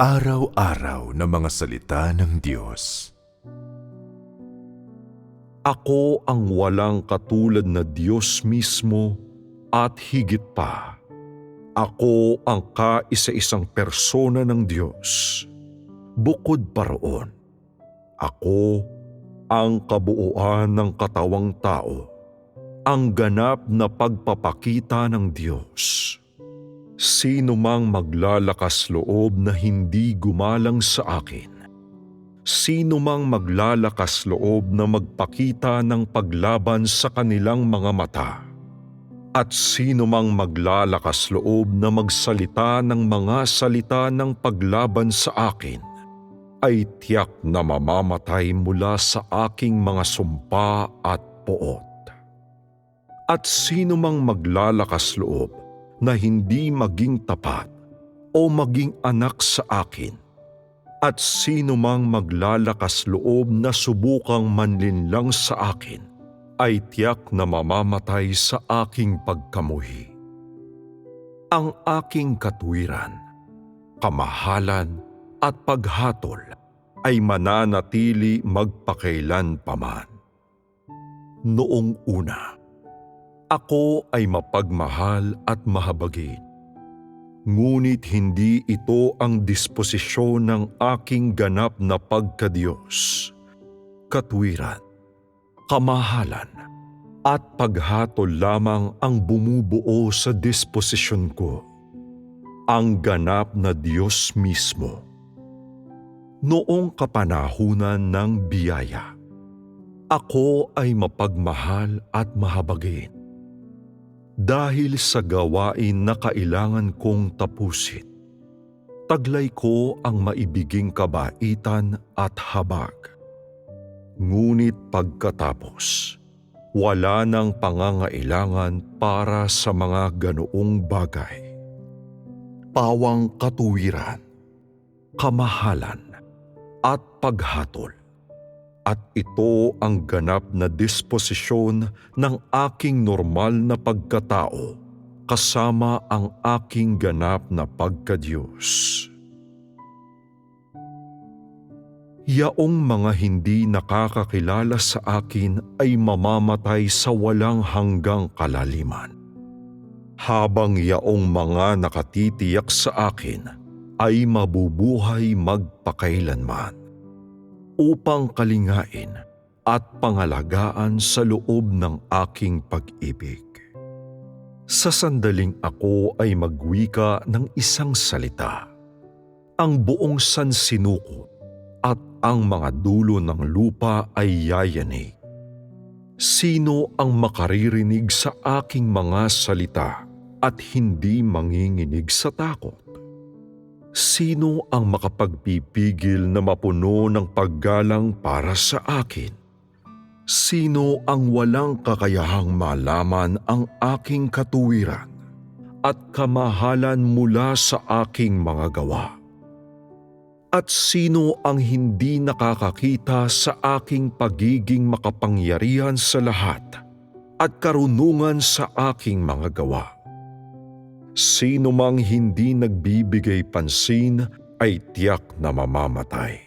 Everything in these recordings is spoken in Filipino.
Pang-araw-araw na mga salita ng Diyos. Ako ang walang katulad na Diyos mismo at higit pa. Ako ang kaisa-isang persona ng Diyos. Bukod pa roon, ako ang kabuuan ng katawang tao, ang ganap na pagpapakita ng Diyos. Sino mang maglalakas loob na hindi gumalang sa akin, sino mang maglalakas loob na magpakita ng paglaban sa kanilang mga mata, at sino mang maglalakas loob na magsalita ng mga salita ng paglaban sa akin, ay tiyak na mamamatay mula sa aking mga sumpa at poot. At sino mang maglalakas loob na hindi maging tapat o maging anak sa akin, at sino mang maglalakas loob na subukang manlinlang sa akin, ay tiyak na mamamatay sa aking pagkamuhi. Ang aking katwiran, kamahalan at paghatol ay mananatili magpakailan paman. Noong una, ako ay mapagmahal at mahabagin. Ngunit hindi ito ang disposisyon ng aking ganap na pagkadiyos. Katwiran, kamahalan, at paghatol lamang ang bumubuo sa disposisyon ko. Ang ganap na Diyos mismo. Noong kapanahunan ng biyaya, ako ay mapagmahal at mahabagin dahil sa gawain na kailangan kong tapusin. Taglay ko ang maibiging kabaitan at habag. Ngunit pagkatapos, wala nang pangangailangan para sa mga ganoong bagay. Pawang katuwiran, kamahalan, at paghatol at ito ang ganap na disposisyon ng aking normal na pagkatao kasama ang aking ganap na pagkadiyos. Yaong mga hindi nakakakilala sa akin ay mamamatay sa walang hanggang kalaliman. Habang yaong mga nakatitiyak sa akin ay mabubuhay magpakailanman upang kalingain at pangalagaan sa loob ng aking pag-ibig. Sa sandaling ako ay magwika ng isang salita, ang buong sansinuko at ang mga dulo ng lupa ay yayanig. Sino ang makaririnig sa aking mga salita at hindi manginginig sa takot? Sino ang makapagpipigil na mapuno ng paggalang para sa akin? Sino ang walang kakayahang malaman ang aking katuwiran at kamahalan mula sa aking mga gawa? At sino ang hindi nakakakita sa aking pagiging makapangyarihan sa lahat at karunungan sa aking mga gawa? Sino mang hindi nagbibigay pansin ay tiyak na mamamatay.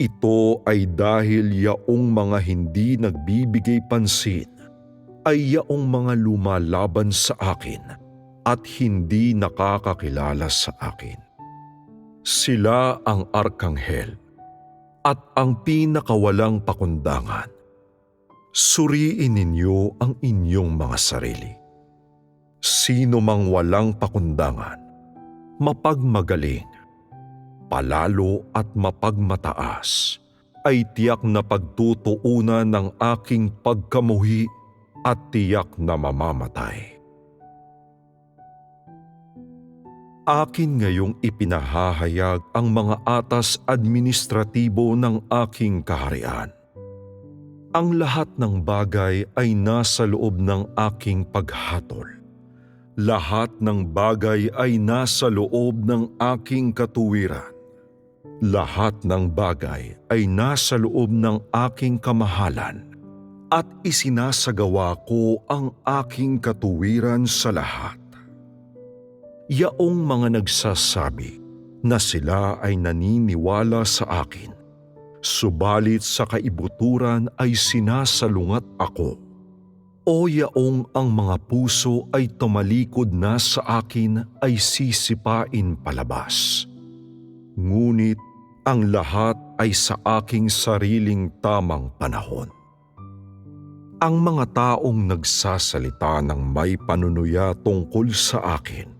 Ito ay dahil yaong mga hindi nagbibigay pansin ay yaong mga lumalaban sa akin at hindi nakakakilala sa akin. Sila ang arkanghel at ang pinakawalang pakundangan. Suriin ninyo ang inyong mga sarili Sino mang walang pakundangan, mapagmagaling, palalo at mapagmataas, ay tiyak na pagtutuunan ng aking pagkamuhi at tiyak na mamamatay. Akin ngayong ipinahahayag ang mga atas administratibo ng aking kaharian. Ang lahat ng bagay ay nasa loob ng aking paghatol lahat ng bagay ay nasa loob ng aking katuwiran. Lahat ng bagay ay nasa loob ng aking kamahalan at isinasagawa ko ang aking katuwiran sa lahat. Yaong mga nagsasabi na sila ay naniniwala sa akin. Subalit sa kaibuturan ay sinasalungat ako. O yaong ang mga puso ay tumalikod na sa akin ay sisipain palabas. Ngunit ang lahat ay sa aking sariling tamang panahon. Ang mga taong nagsasalita ng may panunuya tungkol sa akin,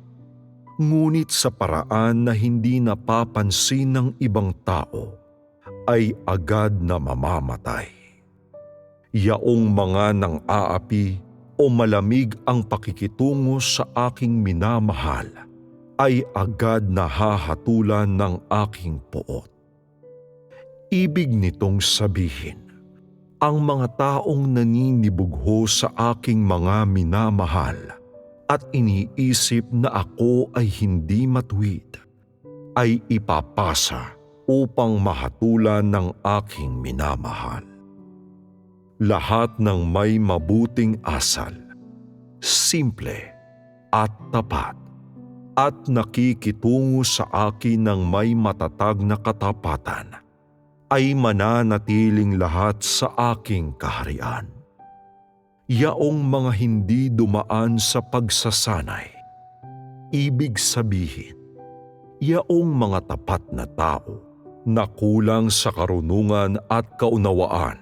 ngunit sa paraan na hindi napapansin ng ibang tao, ay agad na mamamatay. Yaong mga nang aapi o malamig ang pakikitungo sa aking minamahal, ay agad na hahatulan ng aking poot. Ibig nitong sabihin, ang mga taong naninibugho sa aking mga minamahal at iniisip na ako ay hindi matuwid, ay ipapasa upang mahatulan ng aking minamahal. Lahat ng may mabuting asal, simple at tapat, at nakikitungo sa akin ng may matatag na katapatan, ay mananatiling lahat sa aking kaharian. Yaong mga hindi dumaan sa pagsasanay, ibig sabihin, yaong mga tapat na tao na kulang sa karunungan at kaunawaan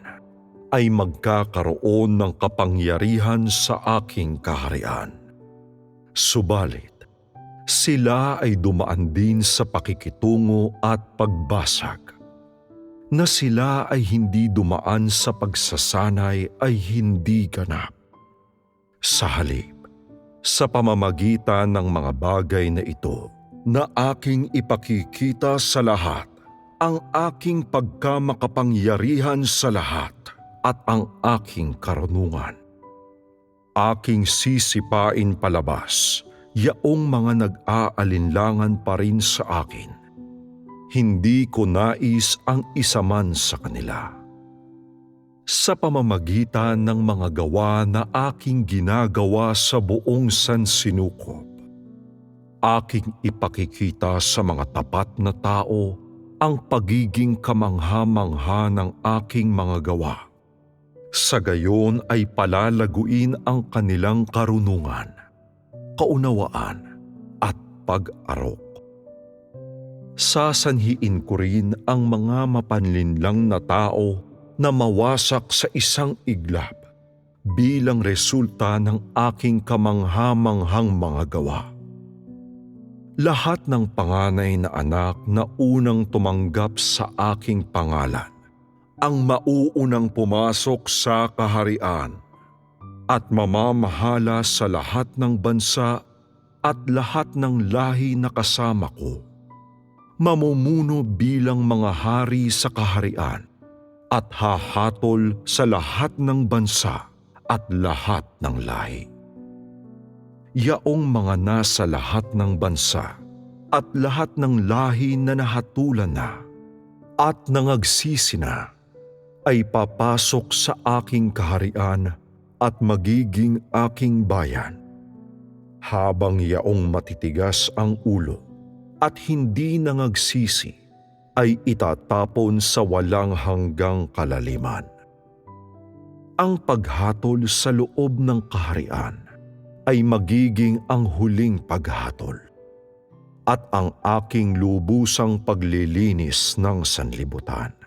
ay magkakaroon ng kapangyarihan sa aking kaharian. Subalit, sila ay dumaan din sa pakikitungo at pagbasag. Na sila ay hindi dumaan sa pagsasanay ay hindi ganap. Sa halip, sa pamamagitan ng mga bagay na ito na aking ipakikita sa lahat ang aking pagkamakapangyarihan sa lahat at ang aking karunungan. Aking sisipain palabas yaong mga nag-aalinlangan pa rin sa akin. Hindi ko nais ang isa man sa kanila. Sa pamamagitan ng mga gawa na aking ginagawa sa buong sansinukob, aking ipakikita sa mga tapat na tao ang pagiging kamangha-mangha ng aking mga gawa. Sa gayon ay palalaguin ang kanilang karunungan, kaunawaan at pag-arok. Sasanhiin ko rin ang mga mapanlinlang na tao na mawasak sa isang iglap bilang resulta ng aking kamangha-manghang mga gawa lahat ng panganay na anak na unang tumanggap sa aking pangalan, ang mauunang pumasok sa kaharian at mamamahala sa lahat ng bansa at lahat ng lahi na kasama ko. Mamumuno bilang mga hari sa kaharian at hahatol sa lahat ng bansa at lahat ng lahi yaong mga nasa lahat ng bansa at lahat ng lahi na nahatulan na at nangagsisi na ay papasok sa aking kaharian at magiging aking bayan. Habang yaong matitigas ang ulo at hindi nangagsisi ay itatapon sa walang hanggang kalaliman. Ang paghatol sa loob ng kaharian ay magiging ang huling paghatol at ang aking lubusang paglilinis ng sanlibutan.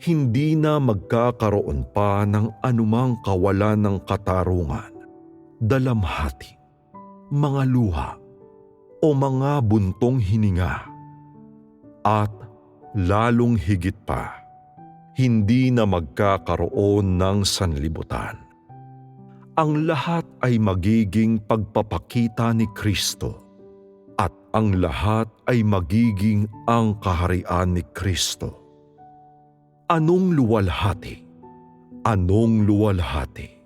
Hindi na magkakaroon pa ng anumang kawalan ng katarungan, dalamhati, mga luha, o mga buntong hininga. At lalong higit pa, hindi na magkakaroon ng sanlibutan ang lahat ay magiging pagpapakita ni Kristo at ang lahat ay magiging ang kaharian ni Kristo. Anong luwalhati? Anong luwalhati?